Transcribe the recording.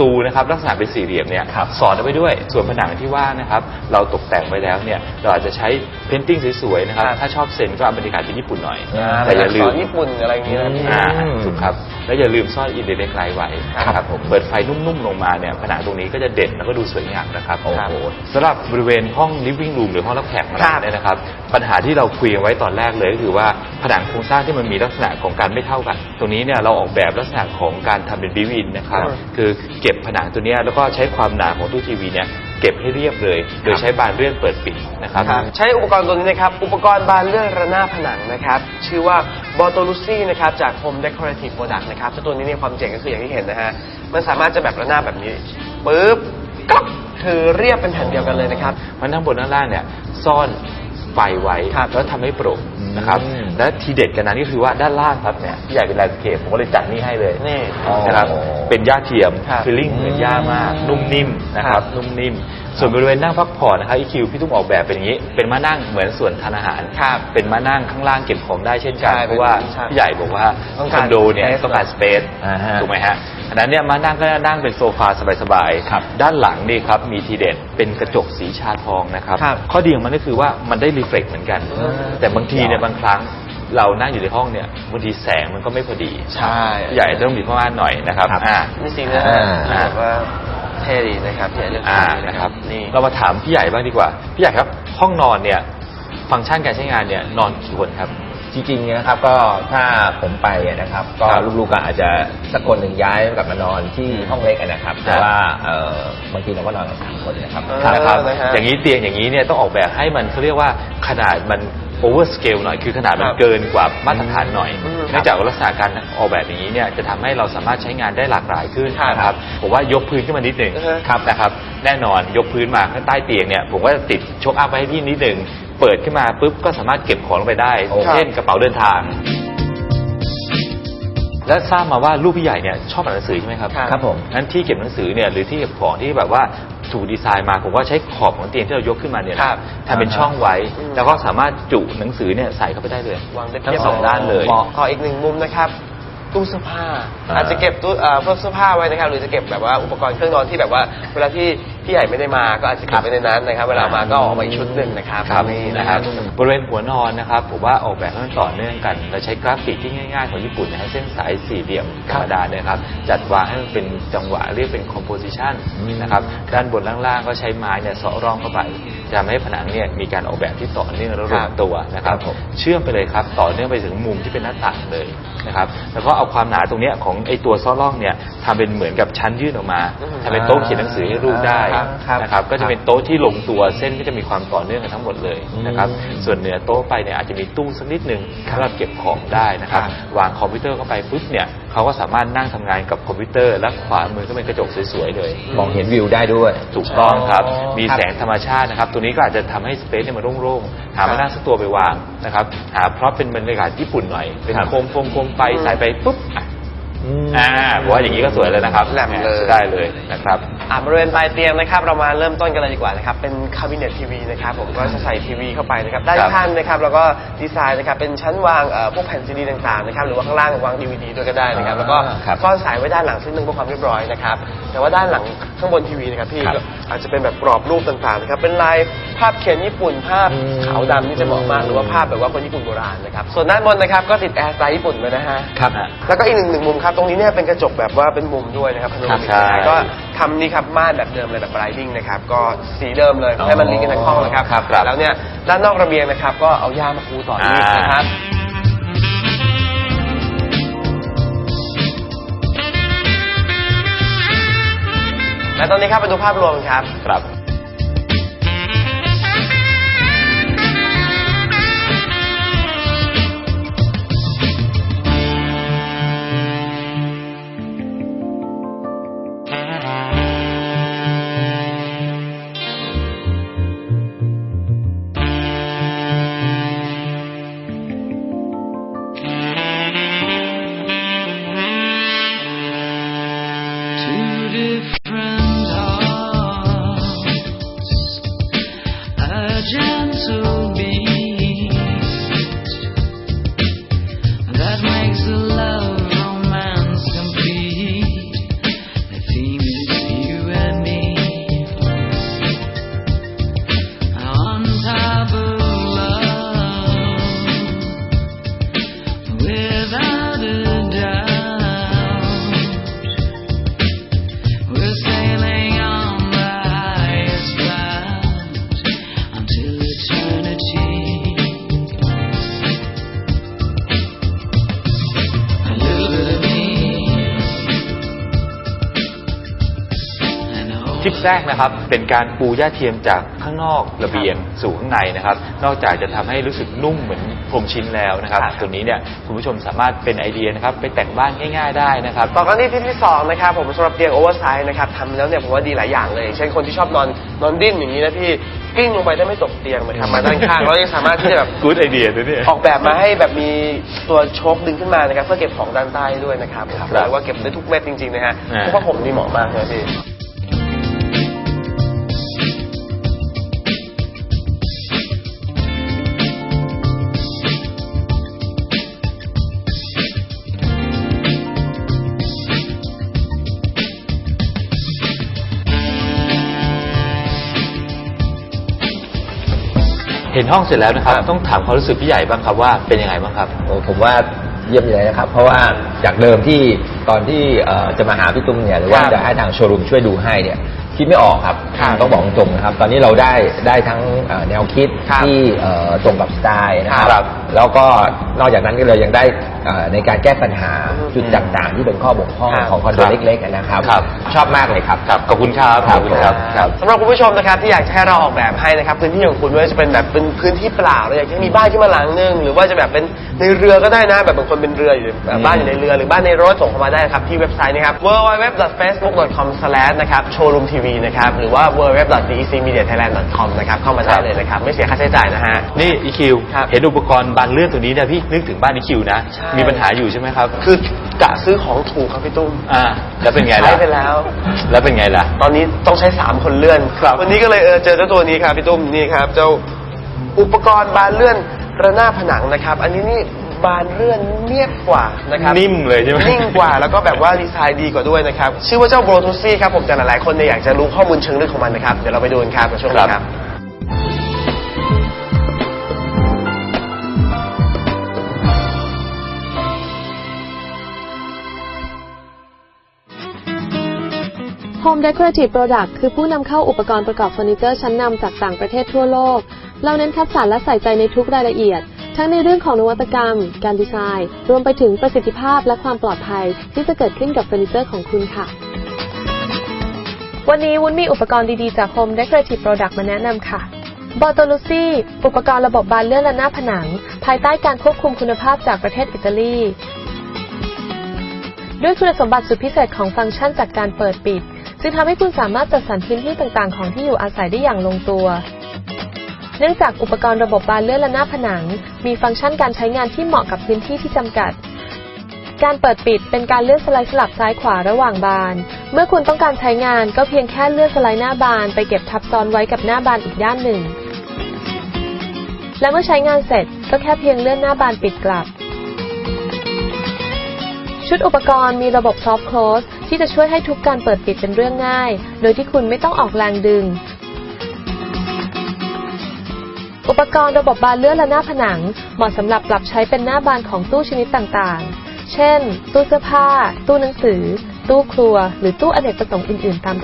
ตูนะครับลักษณะเป็นสี่เหลี่ยมเนี่ยครับสอนเอาไว้ด้วยส่วนผนังที่ว่างนะครับเราตกแต่งไว้แล้วเนี่ยเราอาจจะใช้เพนติ้งสวยๆนะครับครับถ้าชอบเซนก็เอาบรรยากาศเป็นญี่ปุ่นหน่อยอ่าแต่อย่าลืสมอนญี่ปุ่นอะไรอย่างเงี้ยนะพี่อ่าอืมถูกครับ แล้วอย่าลืมซ่อนอินเด e กไลท์ไว้ครับนะครับผมเปิดไฟนุ่มๆลงมาเนี่ยผนังตรงนี้ก็จะเด่นแล้วก็ดูสวยงามนะครับโอ้โหสำหรับบริเวณห้อง living room หรือห้องรับแขกของครัเราบเนี่ยนะครับปัญหาที่เราคุยกันไว้ตอนแรกเลยก็คือว่าผนังโครงสร้างที่มันมีลักษณะของการไม่เท่ากัน ตรงนี้เนี่ยเราออกแบบลักษณะของการทำเป็นบิวินนะครับครับคือเก็บผนังตัวเนี้ยแล้วก็ใช้ความหนาของตู้ทีวีเนี่ย เก็บให้เรียบเลย โดยใช้บานเลื่อนเปิดปิดนะครับครับ ใช้อุปกรณ์ตัวนี้นะครับ อุปกรณ์บานเลื่อนระนาบผนังนะครับ ชื่อว่า b o t o l u c i นะครับ จาก Home Decorative Product นะครับเจ้าตัวนี้เนี่ยความเจ๋งก็คืออย่างที่เห็นนะฮะ มันสามารถจะแบบระนาบแบบนี้ปุ๊บก๊อกคือเรียบเป็นแผ่นเดียวกันเลยนะครับ มันทั้งบนทั้งล่างเนี่ยซ่อน ไฟไว้ครับแล้วทำให้โปร่งนะครับอืมและทีเด็ดกันนั้นก็คือว่าด้านล่างครับเนี่ยพี่ใหญ่เป็นแลนด์สเคปผมก็เลยจัดนี่ให้เลยนี่นะครับอ๋อเป็นหญ้าเทียมครับฟีลลิ่งเหมือนหญ้ามาก นุ่มนิ่มนะครับนุ่มนิ่ม ส่วนบริเวณนั่งพักผ่อนนะครับอีคิวพี่ตุ้มออกแบบเป็นอย่างนี้ เป็นม้านั่งเหมือนส่วนทานอาหารครับเป็นม้านั่งข้างล่างเก็บของได้เช่นกันใช่เพราะว่าใช่พี่ใหญ่บอกว่าต้องคการอนโดเนี่ย space ต้องการสเปซอ่าฮะถูกไหมฮะ อันนั้นเนี่ยมานั่งก็นั่งเป็นโซฟาสบายๆครับด้านหลังนี่ครับมีทีเด็ดเป็นกระจกสีชาทองนะครับ ครับข้อดีของมันก็คือว่ามันได้รีเฟล็กเหมือนกันอืมแต่บางทีเนี่ยบางครั้งเรานั่งอยู่ในห้องเนี่ยบางทีแสงมันก็ไม่พอดีใช่ใหญ่ต้องมีข้ออ้านหน่อยนะครับครับอ่า นี่สินะอ่าแบบว่าเท่ดีนะครับพี่ใหญ่เลือกอ่าตัวนี้นะครับนี่ เรามาถามพี่ใหญ่บ้างดีกว่า พี่ใหญ่ครับ ห้องนอนเนี่ย ฟังก์ชันการใช้งานเนี่ยนอนกี่คนครับ จริงๆนะครับก็ถ้าผมไปอะนะครับ ก็ครับลูกๆก็อาจจะสักคนหนึ่งย้ายกลับมานอนที่ห้องเล็กอะนะครับแต่ครับว่าเอ่อบางทีเราก็นอนกันสามคนนะครับเออ นะครับ นะฮะ อย่างนี้เตียงอย่างนี้เนี่ยต้องออกแบบให้มันเขาเรียกว่าขนาดมันโอเวอร์สเกลหน่อยคือขนาดมันครับเกินกว่ามาตรฐานหน่อยอืมเนื่องจากว่าลักษณะการออกแบบอย่างนี้เนี่ยจะทำให้เราสามารถใช้งานได้หลากหลายขึ้นครับนะครับผมว่ายกพื้นขึ้นมานิดหนึ่งอือฮะครับนะครับแน่นอนยกพื้นมาข้างใต้เตียงเนี่ยผมก็จะติดชกอัพไว้ให้พี่นิดหนึ่ง เปิดขึ้นมาปุ๊บก็สามารถเก็บของลงไปได้ โอ้ เช่นกระเป๋าเดินทาง และทราบมาว่าลูกพี่ใหญ่เนี่ยชอบอ่านหนังสือใช่ไหมครับครับครับผม นั้นที่เก็บหนังสือเนี่ยหรือที่เก็บของที่แบบว่าถูกดีไซน์มาผมว่าใช้ขอบของเตียงที่เรายกขึ้นมาเนี่ยนะครับทำเป็นช่องไว้ อืม แล้วก็สามารถจุหนังสือเนี่ยใส่เข้าไปได้เลย วางได้ทั้เพียงบสองด้านเลย หมาะขออีกหนึ่งมุมนะครับตู้เสื้อผ้า อ่าอาจจะเก็บตู้เอ่อพวกเสื้อผ้าไว้นะครับ หรือจะเก็บแบบว่าอุปกรณ์เครื่องนอนที่แบบว่า เวลาที่ พี่ใหญ่ไม่ได้มาก็อาจจะเก็บไว้ในนั้นนะครับ เวลามาก็เอามาอีกชุดหนึ่งนะครับครับนี่นะนะคครัรับบบริเวณหัวนอนนะครับผมว่าออกแบบให้มันต่อเนื่องกันเราใช้กราฟิกที่ง่าย ๆ ของญี่ปุ่นนะฮะเส้นสายสี่เหลี่ยมธรรมดาเนี่ยครับจัดวางให้มันเป็นจังหวะเรียกเป็น composition อืมนะครับด้านบนล่างๆก็ใช้ไม้เนี่ยเสาะร่องเข้าไปจะทำให้ผนังเนี่ยมีการออกแบบที่ต่อเนื่องและรวมตัวนะครับครับผมเชื่อมไปเลยครับต่อเนื่องไปถึงมุมที่เป็นหน้าต่างเลยนะครับแล้วก็เอาความหนาตรงเนี้ยของไอตัวซอร่องเนี่ยทำเป็นเหมือนกับชั้นยื่นออกมาอืมทำเป็นโต๊ะเขียนหนังสือให้ลูกได้ครับครับนะครับ ก็จะเป็นโต๊ะที่ลงตัวเส้นก็จะมีความต่อเนื่องกันทั้งหมดเลยนะครับอืมส่วนเหนือโต๊ะไปเนี่ยอาจจะมีตู้สักนิดหนึ่งสำหรับเก็บของได้นะครับครับวางคอมพิวเตอร์เข้าไปปุ๊บเนี่ยเขาก็สามารถนั่งทำงานกับคอมพิวเตอร์ และขวามือก็เป็นกระจกสวยๆเลยมองเห็นวิวได้ด้วย ถูกต้องครับอ๋อมีครับแสงธรรมชาตินะครับ ตัวนี้ก็อาจจะทำให้สเปซเนี่ยมันโล่งๆ หามานั่งสักตัวไปวางนะครับ หาพร็อพเป็นบรรยากาศญี่ปุ่นหน่อย เป็นครับโคมโฟมโคมไฟใส่ไปปุ๊บอะอืมอ่าผมว่าอย่างนี้ก็สวยเลยนะครับแหลมเลยใช้ได้เลยนะครับ อะบริเวณปลายเตียงนะครับ เรามาเริ่มต้นกันเลยดีกว่านะครับ เป็นคาบิเนตทีวีนะครับ ผมก็จะใส่ทีวีเข้าไปนะครับ ด้านครับข้างนะครับ แล้วก็ดีไซน์นะครับ เป็นชั้นวางเอ่อพวกแผ่นซีดีต่างๆนะครับ หรือว่าข้างล่างวางดีวดีด้วยก็ได้นะครับ แล้วก็ครับซ่อนสายไว้ด้านหลังซึ่งนึงเพื่อความเรียบร้อยนะครับ แต่ว่าด้านหลังข้างบนทีวีนะครับพี่ครับ ก็อาจจะเป็นแบบกรอบรูปต่างๆนะครับ เป็นลายภาพเขียนญี่ปุ่น ภาพอืมขาวดำนี่จะเหมาะมาก หรือว่าภาพแบบว่าคนญี่ปุ่นโบราณนะครับ ส่วนด้านบนนะครับ ก็ติดแอร์สไตล์ญี่ปุ่นไว้นะฮะ ครับ แล้วก็อีกหนึ่งหนึ่งมุมครับ ตรงนี้เนี่ยเป็นกระจกแบบว่าเป็นมุมด้วยนะครับพาโนรามิกใช่นะก็ ทำนี่ครับม่านแบบเดิมเลยแบบไบรดิ้งนะครับก็สีเดิมเลยอ๋อให้มันลิงก์กันทั้งห้องนะครับครับครับ แล้วเนี่ยด้านนอกระเบียงนะครับ ก็เอาหญ้ามาปูต่อนี่อ่านนะครับ และตอนนี้ครับไปดูภาพรวมครับ ครับ คลิปแรกนะครับ เป็นการปูหญ้าเทียมจากข้างนอกระเบียงสู่ข้างในนะครับ นอกจากจะทำให้รู้สึกนุ่มเหมือนพรมชิ้นแล้วนะครับครับตัวนี้เนี่ยคุณผู้ชมสามารถเป็นไอเดียนะครับไปแต่งบ้านง่าย ๆ ได้นะครับต่อกันที่ที่ที่สองนะครับผมสำหรับเตียงโอเวอร์ไซส์นะครับทำแล้วเนี่ยผมว่าดีหลายอย่างเลย เช่นคนที่ชอบนอนนอนดิ้นอย่างนี้นะพี่กลิ้งลงไปได้ไม่ตกเตียงนะครับมาด้านข้างแล้วยังสามารถที่จะแบบกู๊ดไอเดียตัวนี้ออกแบบมาให้แบบมีตัวโชคดึงขึ้นมานะครับเพื่อเก็บของด้านใต้ด้วยนะครับครับเรียกว่าเก็บได้ทุกเม็ดจริงๆนะฮะอ่าเพราะว่าผมนี่เหมาะมากเลยพี่ เห็นห้องเสร็จแล้วนะครับ ต้องถามความรู้สึกพี่ใหญ่บ้างครับว่าเป็นยังไงบ้างครับ โอ้ผมว่าเยี่ยมเลยนะครับ เพราะว่าจากเดิมที่ตอนที่เอ่อจะมาหาพี่ตุ้มเนี่ยหรือว่าครับจะให้ทางโชว์รูมช่วยดูให้เนี่ยคิดไม่ออกครับครับต้องบอกตรงๆนะครับ ตอนนี้เราได้ได้ทั้งเอ่อแนวคิดครับที่เอ่อตรงกับสไตล์นะคครัรับบแล้วก็นอกจากนั้นก็เลยยังได้เอ่อในการแก้ปัญหาอืมจุดต่างๆ ที่เป็นข้อบกพร่องครับของคอนโดครับเล็กๆนะครับ ครับ ชอบมากเลยครับ ครับขอบคุณครับขอบคุณครับครับ สำหรับคุณผู้ชมนะครับที่อยากจะให้เราออกแบบให้นะครับพื้นที่ของคุณไม่ว่าจะเป็นแบบเป็นพื้นที่เปล่าเราอยากจะให้มีบ้านขึ้นมาหลังนึงหรือว่าจะแบบเป็นในเรือก็ได้นะ แบบบางคนเป็นเรืออยู่แบบบ้านอยู่ในเรือหรือบ้านในรถส่งเข้ามาได้นะครับที่เว็บไซต์นะครับ www.facebook.com/ นะครับ showroom tv นะครับหรือว่า www.decmediathailand.com นะครับเข้ามาได้เลยนะครับไม่เสียค่าใช้จ่ายนะฮะ นี่อีคิวครับ เห็นอุปกรณ์บานเลื่อนตัวนี้เนี่ยพี่นึกถึงบ้านอีคิวนะ ใช่ มีปัญหาอยู่ใช่ไหมครับคือกะซื้อของถูกครับพี่ตุ้มอ่าแล้วเป็นไงล่ะใช้ไปแล้ว แล้วเป็นไงล่ะ ตอนนี้ต้องใช้สามคนเลื่อนครับ วันนี้ก็เลยเออเจอเจ้าตัวนี้ครับพี่ตุ้มนี่ครับ เจ้าอุปกรณ์บานเลื่อนระนาบผนังนะครับ อันนี้นี่บานเลื่อนเนียบกว่านะครับ นิ่มเลยใช่ไหม นิ่งกว่าแล้วก็แบบว่าดีไซน์ดีกว่าด้วยนะครับ ชื่อว่าเจ้าโบรทูซี่ครับผมแต่หลายๆคนเนี่ยอยากจะรู้ข้อมูลเชิงลึกของมันนะครับ เดี๋ยวเราไปดูกันครับในช่วงนี้คครัรับบ Decorative Product คือผู้นำเข้าอุปกรณ์ประกอบเฟอร์นิเจอร์ชั้นนำจากต่างประเทศทั่วโลก เราเน้นคัดสรรและใส่ใจในทุกรายละเอียด ทั้งในเรื่องของนวัตกรรม การดีไซน์ รวมไปถึงประสิทธิภาพและความปลอดภัย ที่จะเกิดขึ้นกับเฟอร์นิเจอร์ของคุณค่ะ วันนี้วุ้นมีอุปกรณ์ดีๆจาก Home Decorative Product มาแนะนำค่ะ b o t o l u c i อุปกรณ์ระบบบานเลื่อนและหน้าผนัง ภายใต้การควบคุมคุณภาพจากประเทศอิตาลีด้วยคุณสมบัติสุดพิเศษของฟังก์ชันจากการเปิดปิด จึงทำให้คุณสามารถจัดสรรพื้นที่ต่างๆ ของที่อยู่อาศัยได้อย่างลงตัว เนื่องจากอุปกรณ์ระบบบานเลื่อนและหน้าผนัง มีฟังก์ชันการใช้งานที่เหมาะกับพื้นที่ที่จำกัด การเปิดปิดเป็นการเลื่อนสไลด์สลับซ้ายขวาระหว่างบาน เมื่อคุณต้องการใช้งานก็เพียงแค่เลื่อนสไลด์หน้าบาน ไปเก็บทับซ้อนไว้กับหน้าบานอีกด้านหนึ่ง และเมื่อใช้งานเสร็จก็แค่เพียงเลื่อนหน้าบานปิดกลับ ชุดอุปกรณ์มีระบบซอฟต์โคลสที่จะช่วยให้ทุกการเปิดปิดเป็นเรื่องง่าย โดยที่คุณไม่ต้องออกแรงดึง อุปกรณ์ระบบบานเลื่อนและหน้าผนัง เหมาะสำหรับปรับใช้เป็นหน้าบานของตู้ชนิดต่างๆ เช่น ตู้เสื้อผ้า ตู้หนังสือ ตู้ครัว หรือตู้อเนกประสงค์อื่นๆตาม